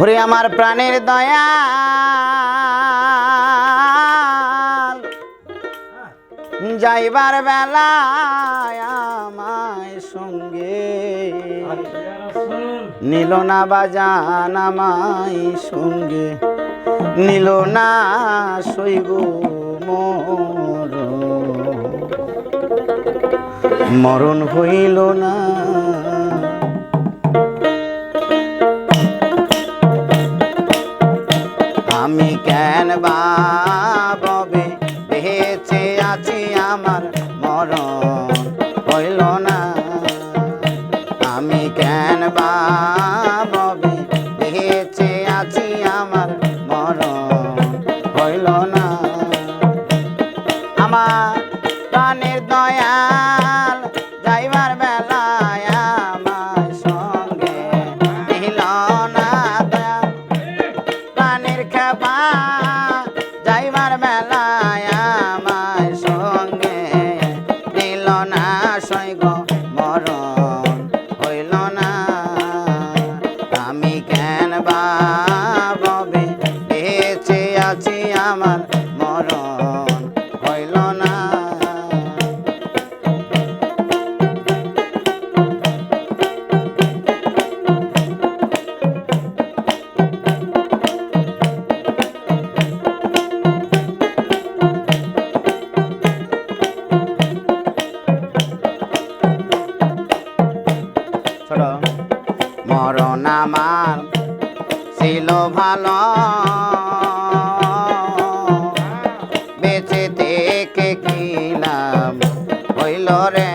ওরে আমার প্রাণের দয়া যাইবার বেলা আমায় সঙ্গে নিল না বাজান আমায় সঙ্গে। নিল না শৈব মর। মরণ হইল না। আমি কেন বাবে বেঁচে আছি আমার মরণ பா flores.